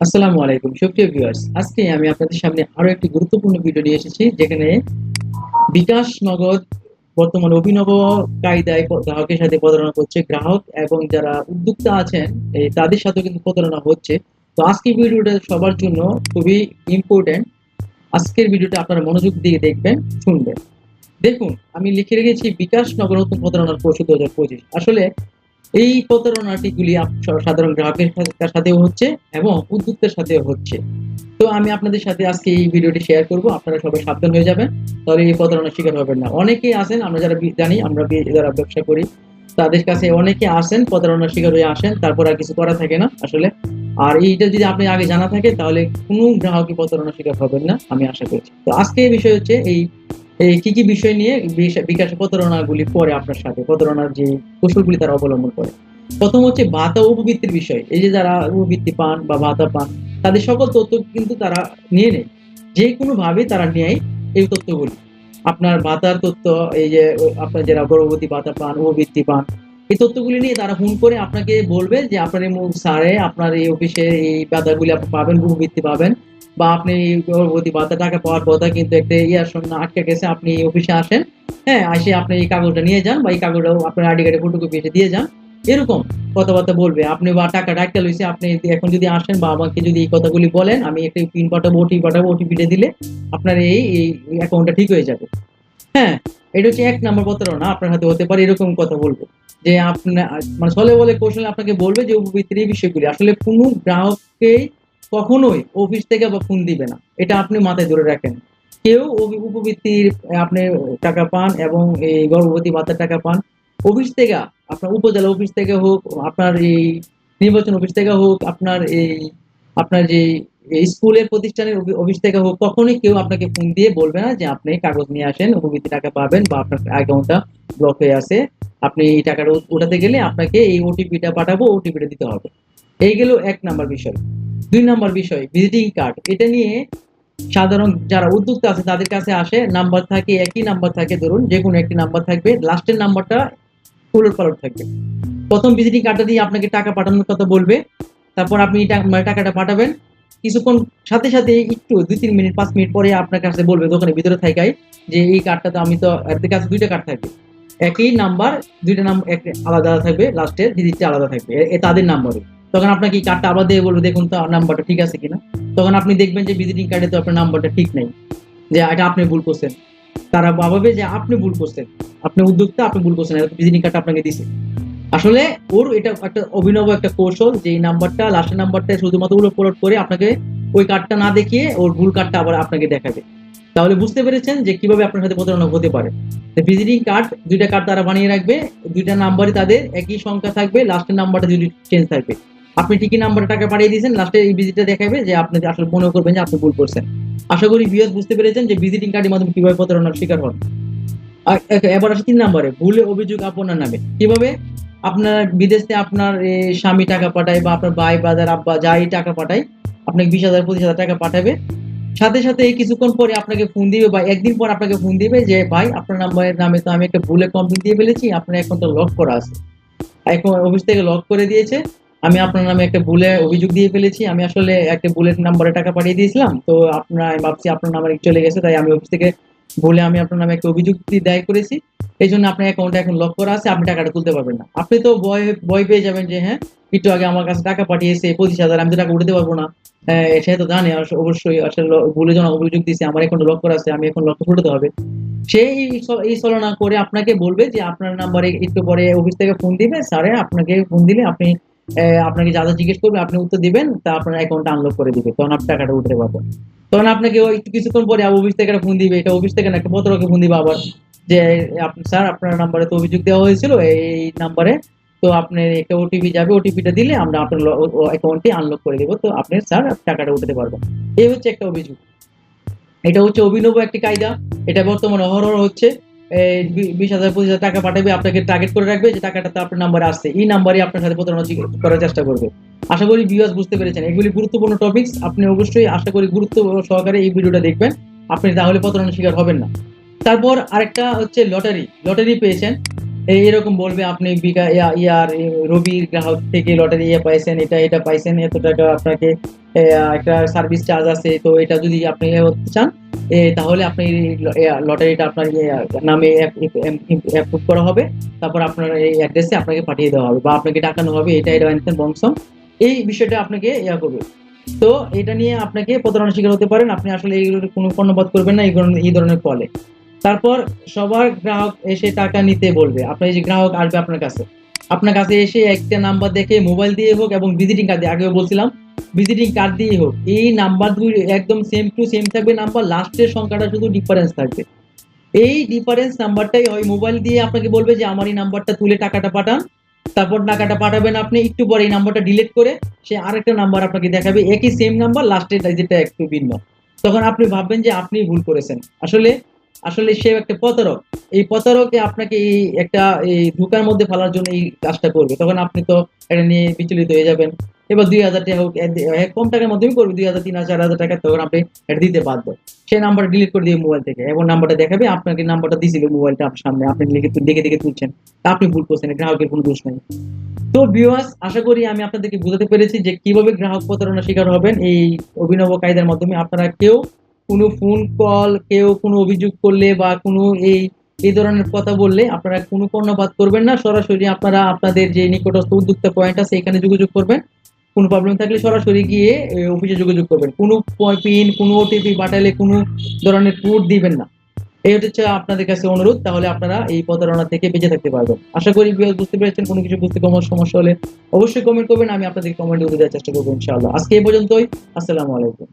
আসসালামু আলাইকুম, সুপ্রিয় ভিউয়ার্স আজকে আমি আপনাদের সামনে আরও একটি গুরুত্বপূর্ণ ভিডিও নিয়ে এসেছি, যেখানে বিকাশ নগদ বর্তমানে অভিনব কায়দায় গ্রাহকের সাথে প্রতারণা করছে গ্রাহক এবং যারা উদ্যোক্তা আছেন তাদের সাথে কিন্তু প্রতারণা হচ্ছে। তো আজকের ভিডিওটা সবার জন্য খুবই ইম্পর্টেন্ট আজকের ভিডিওটা আপনারা মনোযোগ দিয়ে দেখবেন, শুনবেন। দেখুন, আমি লিখে রেখেছি বিকাশ নগর নতুন প্রতারণার কৌশল দু আসলে এই প্রতারণাটিগুলি সাধারণ গ্রাহকের সাথেও হচ্ছে এবং উদ্যোক্তার সাথেও হচ্ছে। তো আমি আপনাদের সাথে আজকে এই ভিডিওটি শেয়ার করব। আপনারা সবাই সাবধান হয়ে যাবেন। তাহলে এই প্রতারণার শিকার হবেন না। অনেকেই আছেন, আমরা যারা জানি, আমরা যারা ব্যবসা করি, তাদের কাছে অনেকে আসেন, প্রতারণার শিকার হয়ে আসেন, তারপর আর কিছু করা থাকে না আসলে। আর এইটা যদি আপনি আগে জানা থাকে, তাহলে কোনো গ্রাহকই প্রতারণার শিকার হবেন না, আমি আশা করছি। তো আজকে এই বিষয় হচ্ছে এই কি কি বিষয় নিয়ে বিকাশ প্রতারণাগুলি করে আপনার সাথে? প্রতারণার যে কৌশলগুলি তারা অবলম্বন করে। প্রথম হচ্ছে ভাতা উপবৃত্তির বিষয়। এই যে যারা উপবৃত্তি পান বা ভাতা পান, তাদের সকল তথ্য কিন্তু তারা নিয়ে নেয়। যে কোনো ভাবে তারা নেয় এই তথ্যগুলি। আপনার ভাতার তথ্য, এই যে আপনার যারা গর্ভবতী ভাতা পান, উপবৃত্তি পান, এই তথ্যগুলি নিয়ে তারা ফোন করে আপনাকে বলবে যে আপনার এই স্যারে আপনার এই অফিসে এই ভাতাগুলি আপনি পাবেন, উপবৃত্তি পাবেন। বা আপনি গর্ভবতী ভাতা টাকা পাওয়ার কথা কিন্তু একটা ইয়ার সঙ্গে আটকে গেছে, আপনি অফিসে আসেন হ্যাঁ আসে আপনি এই কাগজটা নিয়ে যান বা এই কাগজটা আপনার আইডি কার্ডে ফটোকপি এসে দিয়ে যান, এরকম কথাবার্তা বলবে। আপনি বা টাকা ডাক্তার লইছে, আপনি এখন যদি আসেন বা আমাকে যদি এই কথাগুলি বলেন, আমি একটা পিন পাঠাবো ওটিপি পাঠাবো ওটিপিটা দিলে আপনার এই এই অ্যাকাউন্টটা ঠিক হয়ে যাবে। হ্যাঁ এটা হচ্ছে এক নম্বর প্রতারণা, আপনার হাতে হতে পারে এরকম কথা বলব। যে আপনার মানে ছলে বলে কৌশলে আপনাকে বলবে যে উপবৃত্তির এই বিষয়গুলি। আসলে কোনো গ্রাহককে কখনোই অফিস থেকে বা ফোন দিবে না। এটা আপনি মাথায় ধরে রাখেন। কেউ উপবৃত্তির আপনি টাকা পান এবং এই গর্ভবতী ভাতার টাকা পান, অফিস থেকে, আপনার উপজেলা অফিস থেকে হোক, আপনার এই নির্বাচন অফিস থেকে হোক, আপনার এই, আপনার যে স্কুলের প্রতিষ্ঠানের অফিস থেকে হোক, কখনোই কেউ আপনাকে ফোন দিয়ে বলবে না যে আপনি কাগজ নিয়ে আসেন, উপবৃত্তি টাকা পাবেন বা আপনার অ্যাকাউন্টটা ব্লক হয়ে আছে। আপনি এই টাকাটা উঠাতে গেলে আপনাকে এই ওটিপিটা পাঠাবো ওটিপিটা দিতে হবে। এই গেল এক নাম্বার বিষয়। দুই নম্বর বিষয় ভিজিটিং কার্ড এটা নিয়ে সাধারণ যারা উদ্যোক্তা আছে, তাদের কাছে আসে নাম্বার থাকে, একই নাম্বার থাকে, ধরুন যে কোনো একটি নাম্বার থাকবে লাস্টের নাম্বারটা উলট পালট থাকবে। প্রথম ভিজিটিং কার্ডটা দিয়ে আপনাকে টাকা পাঠানোর কথা বলবে, তারপর আপনি মানে টাকাটা পাঠাবেন। কিছুক্ষণ সাথে সাথে একটু, দুই তিন মিনিট, পাঁচ মিনিট পরে আপনার কাছে বলবে, দোকানের ভিতরে থাকাই, যে এই কার্ডটা তো আমি তো এর কাছে দুইটা কার্ড থাকবে। একই নাম্বার দুইটা নাম্বার আলাদা আলাদা থাকবে লাস্টের ডিজিটটা আলাদা থাকবে তাদের নাম্বারে তখন আপনাকে এই কার্ডটা আবার দিয়ে বলবে, দেখুন তো নাম্বারটা ঠিক আছে কিনা? তখন আপনি দেখবেন যে ভিজিটিং কার্ডে তো আপনার নাম্বারটা ঠিক নেই। যে এটা আপনি ভুল করছেন। তারা ভাববে যে আপনি ভুল করছেন। আপনি উদ্যোক্তা, আপনি ভুল করছেন ভিজিটিং কার্ডটা আপনাকে দিছে। আসলে ওর এটা একটা অভিনব একটা কৌশল যে এই নাম্বারটা লাস্টের নাম্বারটা শুধুমাত্র উলট পলট করে আপনাকে ওই কার্ডটা না দেখিয়ে ওর ভুল কার্ডটা আবার আপনাকে দেখাবে। তাহলে বুঝতে পেরেছেন যে কীভাবে আপনার সাথে প্রতারণা হতে পারে। ভিজিটিং কার্ড দুইটা কার্ড তারা বানিয়ে রাখবে, দুইটা নাম্বারই তাদের একই সংখ্যা থাকবে লাস্টের নাম্বারটা যদি চেঞ্জ থাকবে আপনি ঠিকই নাম্বারে টাকা পাঠিয়ে দিয়েছেন লাস্টে এই ভিজিটটা দেখাবে যে আপনি আসলে মনে করবেন যে আপনি ভুল করছেন। আশা করি বিয়স বুঝতে পেরেছেন যে ভিজিটিং কার্ডের মাধ্যমে কীভাবে প্রতারণার শিকার হন। এবার আসে তিন নম্বরে ভুলে অভিযোগ আপনার নামে। কীভাবে? আপনার বিদেশে আপনার স্বামী টাকা পাঠায় বা আপনার ভাই বাজার আব্বা, যাই টাকা পাঠায়, আপনাকে বিশ হাজার, পঁচিশ হাজার টাকা পাঠাবে। সাথে সাথে এই কিছুক্ষণ পরে আপনাকে ফোন দিবে বা একদিন পর আপনাকে ফোন দিবে যে, ভাই, আপনার নাম্বারের নামে তো আমি একটা ভুলে কমপ্লেন দিয়ে ফেলেছি, আপনার অ্যাকাউন্টটা লক করা আছে। এখন অফিস থেকে লক করে দিয়েছে। আমি আপনার নামে একটা ভুলে অভিযোগ দিয়ে ফেলেছি। আমি আসলে একটা বুলেট নাম্বারে টাকা পাঠিয়ে দিয়েছিলাম। তো আপনার আমি ভাবছি আপনার নাম্বারে চলে গেছে তাই আমি অফিস থেকে বলে আমি আপনার নামে একটা অভিযোগ দিয়ে করেছি। এই জন্য আপনার অ্যাকাউন্টে এখন লক করা আছে আপনি টাকাটা তুলতে পারবেন না। আপনি তো ভয় ভয় পেয়ে যাবেন যে হ্যাঁ একটু আগে আমার কাছে টাকা পাঠিয়েছে পঁচিশ হাজার আমি তো টাকা উঠাতে পারব না। হ্যাঁ, সে তো জানে অবশ্যই আসলে ভুলে যখন অভিযোগ দিয়েছে আমার এখন লক করা আছে আমি এখন লক উঠাতে হবে। সেই এই ছলনা করে আপনাকে বলবে যে আপনার নাম্বারে একটু পরে অফিস থেকে ফোন দিবে স্যারে আপনাকে ফোন দিলে আপনি আপনাকে যা যা জিজ্ঞেস করবে, আপনি উত্তর দিবেন তা আপনার অ্যাকাউন্ট আনলক করে দিবে। তখন আপনি টাকাটা উঠতে পারবেন তখন আপনাকে ওই কিছুক্ষণ পরে অফিস থেকে একটা ফোন দিবে, এটা অফিস থেকে না, একটা পত্রকে ফোন দিবে আবার। যে স্যার, আপনার নাম্বারে তো অভিযোগ দেওয়া হয়েছিল, এই নাম্বারে তো আপনার একটা ওটিপি যাবে ওটিপিটা দিলে আমরা আপনার অ্যাকাউন্টটি আনলক করে দেবো। তো আপনি, স্যার, টাকাটা উঠাতে পারবেন। এই হচ্ছে একটা অভিযোগ। এটা হচ্ছে অভিনব একটি কায়দা। এটা বর্তমানে অহরহ হচ্ছে। বিশ হাজার, পঁচিশ হাজার টাকা পাঠাবে, আপনাকে টার্গেট করে রাখবে যে টাকাটা তো আপনার নাম্বারে আসছে। এই নাম্বারে আপনার সাথে প্রতারণা করার চেষ্টা করবে। আশা করি বুঝতে পেরেছেন। এগুলি গুরুত্বপূর্ণ টপিকস আপনি অবশ্যই আশা করি গুরুত্ব সহকারে এই ভিডিওটা দেখবেন। আপনি তাহলে প্রতারণার শিকার হবেন না। তারপর আরেকটা হচ্ছে লটারি লটারি পেয়েছেন। এরকম বলবে আপনি, বিকা, ইয়া- ইয়ার, রবির গ্রাহক থেকে লটারি ইয়ে পাইছেন, এটা এটা পাইছেন, এত টাকা আপনাকে একটা সার্ভিস চার্জ আছে, তো এটা যদি আপনি চান তাহলে আপনি লটারিটা আপনার নামে অ্যাপ্রুভ করা হবে। তারপর আপনার এই অ্যাড্রেসে আপনাকে পাঠিয়ে দেওয়া হবে, বা আপনাকে টাকানো হবে এটা এটা বংশম। এই বিষয়টা আপনাকে ইয়া করবে। তো এটা নিয়ে আপনাকে প্রতারণা শিকার হতে পারেন। আপনি আসলে এইগুলোর কোনো কর্ণপাত করবেন না, এই ধরনের কলে তারপর সবার গ্রাহক এসে টাকা নিতে বলবে। আপনার যে গ্রাহক আসবে আপনার কাছে। আপনার কাছে এসে একটা নাম্বার দেখে মোবাইল দিয়ে হোক এবং ভিজিটিং কার্ড দিয়ে, আগেও বলছিলাম ভিজিটিং কার্ড দিয়ে হোক, এই নাম্বার দুই একদম সেম টু সেম থাকবে নাম্বার লাস্টের সংখ্যাটা শুধু ডিফারেন্স থাকবে। এই ডিফারেন্স নাম্বারটাই হয় মোবাইল দিয়ে আপনাকে বলবে যে, আমার এই নাম্বারটা তুলে টাকাটা পাঠান। তারপর টাকাটা পাঠাবেন আপনি, একটু পরে এই নাম্বারটা ডিলিট করে সে আরেকটা নাম্বার আপনাকে দেখাবে। একই সেম নাম্বার লাস্টের যেটা একটু ভিন্ন। তখন আপনি ভাববেন যে, আপনি ভুল করেছেন। আসলে আসলে সে একটা প্রতারক। এই প্রতারকে আপনাকে এই একটা, এই ধোকার মধ্যে ফেলার জন্য এই কাজটা করবে। তখন আপনি তো এটা নিয়ে বিচলিত হয়ে যাবেন। এবার দুই হাজার টাকা হোক কম টাকার মধ্যেই করবে, দুই হাজার, তিন হাজার, চার হাজার টাকা, তখন আপনি এটা দিতে বাধ্য। সেই নাম্বার ডিলিট করে দিয়ে মোবাইল থেকে। এবং নাম্বারটা দেখাবে, আপনাকে নাম্বারটা দিয়েছিল মোবাইলটা আপনার সামনে, আপনি লিখে দেখে দেখে তুলছেন। আপনি ভুল করছেন, গ্রাহকের কোনো দোষ নেই। তো ভিউয়ার্স আশা করি আমি আপনাদেরকে বোঝাতে পেরেছি যে কীভাবে গ্রাহক প্রতারণা শিকার হবেন। এই অভিনব কায়দার মাধ্যমে আপনারা কেউ কোনো ফোন কল কেউ কোনো অভিযোগ করলে বা কোনো এই এই ধরনের কথা বললে আপনারা কোনো কর্ণপাত করবেন না। সরাসরি আপনারা আপনাদের যে নিকটস্থ উদ্যোক্তা পয়েন্ট আছে, এখানে যোগাযোগ করবেন। কোনো প্রবলেম থাকলে সরাসরি গিয়ে অফিসে যোগাযোগ করবেন। কোনো পিন কোনো ওটিপি পাঠালে কোনো ধরনের কোড দিবেন না। এই হচ্ছে আপনাদের কাছে অনুরোধ, তাহলে আপনারা এই প্রতারণা থেকে বেঁচে থাকতে পারবেন। আশা করি বুঝতে পেরেছেন, কোনো কিছু বুঝতে কোনো সমস্যা হলে অবশ্যই কমেন্ট করবেন, আমি আপনাদের কমেন্ট করে দেওয়ার চেষ্টা করব ইনশাআল্লাহ। আজকে এই পর্যন্তই, আসসালামু আলাইকুম।